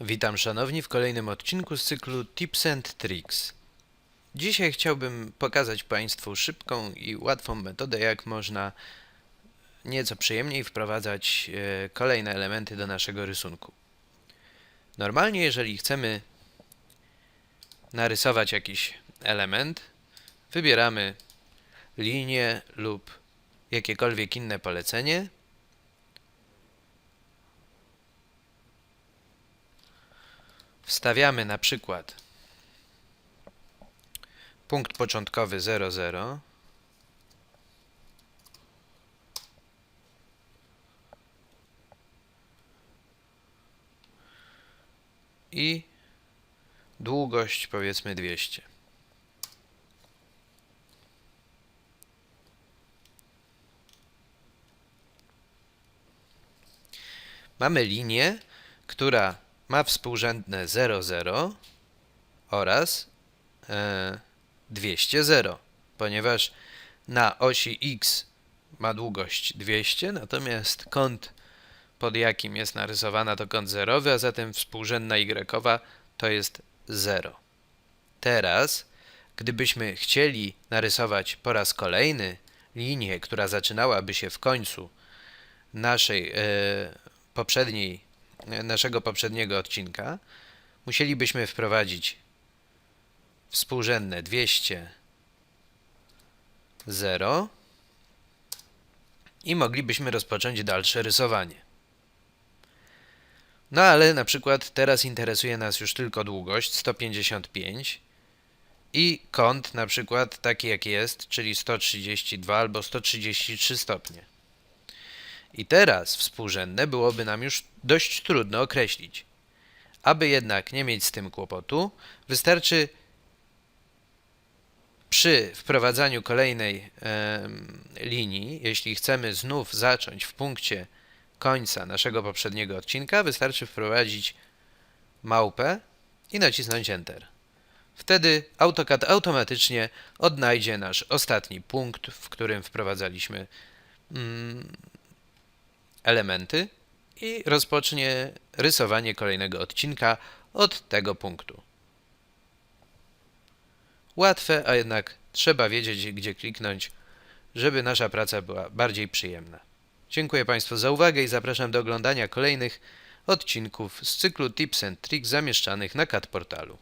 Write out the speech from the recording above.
Witam szanowni w kolejnym odcinku z cyklu Tips and Tricks. Dzisiaj chciałbym pokazać Państwu szybką i łatwą metodę, jak można nieco przyjemniej wprowadzać e, kolejne elementy do naszego rysunku. Normalnie, jeżeli chcemy narysować jakiś element, wybieramy linię lub jakiekolwiek inne polecenie Wstawiamy na przykład punkt początkowy 00 i długość powiedzmy 200. Mamy linię, która ma współrzędne 00 oraz e, 200 0, ponieważ na osi x ma długość 200, natomiast kąt pod jakim jest narysowana to kąt zerowy, a zatem współrzędna y to jest 0. Teraz, gdybyśmy chcieli narysować po raz kolejny linię, która zaczynałaby się w końcu naszej e, poprzedniej, naszego poprzedniego odcinka, musielibyśmy wprowadzić współrzędne 200 0 i moglibyśmy rozpocząć dalsze rysowanie. No ale na przykład teraz interesuje nas już tylko długość 155 i kąt na przykład taki jak jest, czyli 132 albo 133 stopnie. I teraz współrzędne byłoby nam już dość trudno określić. Aby jednak nie mieć z tym kłopotu, wystarczy przy wprowadzaniu kolejnej em, linii, jeśli chcemy znów zacząć w punkcie końca naszego poprzedniego odcinka, wystarczy wprowadzić małpę i nacisnąć Enter. Wtedy AutoCAD automatycznie odnajdzie nasz ostatni punkt, w którym wprowadzaliśmy mm, elementy i rozpocznie rysowanie kolejnego odcinka od tego punktu. Łatwe, a jednak trzeba wiedzieć, gdzie kliknąć, żeby nasza praca była bardziej przyjemna. Dziękuję Państwu za uwagę i zapraszam do oglądania kolejnych odcinków z cyklu Tips and Tricks zamieszczanych na CAD portalu.